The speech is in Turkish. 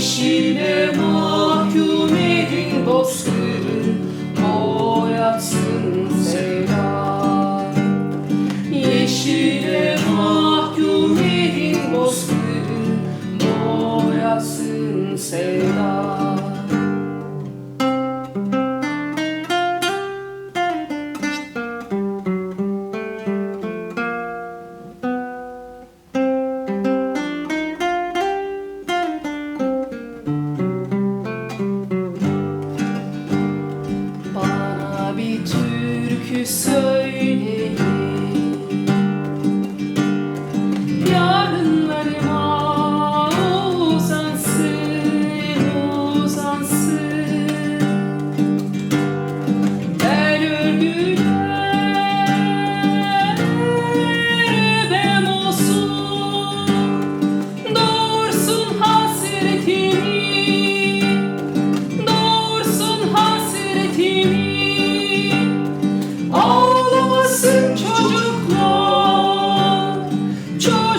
işine mahkum edin bozkırı Boyatsın sevda Yeşile mahkum edin bozkırı Boyatsın sevda joy.